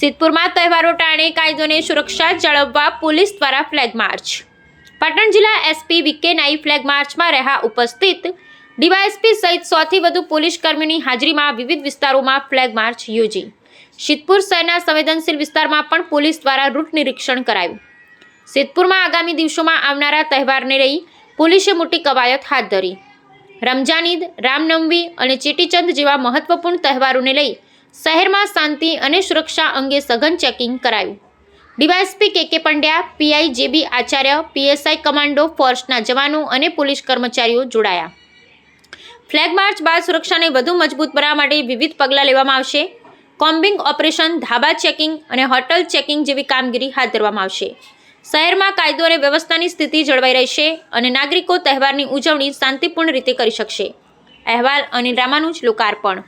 સિદ્ધપુરમાં તહેવારો ટાણે કાયદોને સુરક્ષા જાળવવા પોલીસ દ્વારા ફ્લેગ માર્ચ. પાટણ જિલ્લા એસપી વિકે નાઈ ફ્લેગ માર્ચમાં રહ્યા ઉપસ્થિત ડીવાયએસપી સહિત સોથી વધુ પોલીસ કર્મીની હાજરીમાં વિવિધ વિસ્તારોમાં ફ્લેગ માર્ચ યોજી. સિદ્ધપુર શહેરના સંવેદનશીલ વિસ્તારમાં પણ પોલીસ દ્વારા રૂટ નિરીક્ષણ કરાયું. સિદ્ધપુરમાં આગામી દિવસોમાં આવનારા તહેવારને લઈ પોલીસે મોટી કવાયત હાથ ધરી. રમજાન ઈદ રામનવમી અને ચેટીચંદ જેવા મહત્વપૂર્ણ તહેવારોને લઈ શહેરમાં શાંતિ અને સુરક્ષા અંગે સઘન ચેકિંગ કરાયું. DYSP K K Pandya, PI, JB Acharya, PSI commando ફોર્સના જવાનો અને પોલીસ કર્મચારીઓ જોડાયા. ફ્લેગ માર્ચ બાદ સુરક્ષાને વધુ મજબૂત બનાવવા માટે વિવિધ પગલાં લેવામાં આવશે. કોમ્બિંગ ઓપરેશન, ધાબા ચેકિંગ અને હોટલ ચેકિંગ જેવી કામગીરી હાથ ધરવામાં આવશે. શહેરમાં કાયદો અને વ્યવસ્થાની સ્થિતિ જળવાઈ રહેશે અને નાગરિકો તહેવારની ઉજવણી શાંતિપૂર્ણ રીતે કરી શકશે. અહેવાલ અને રામાનું જ લોકાર્પણ.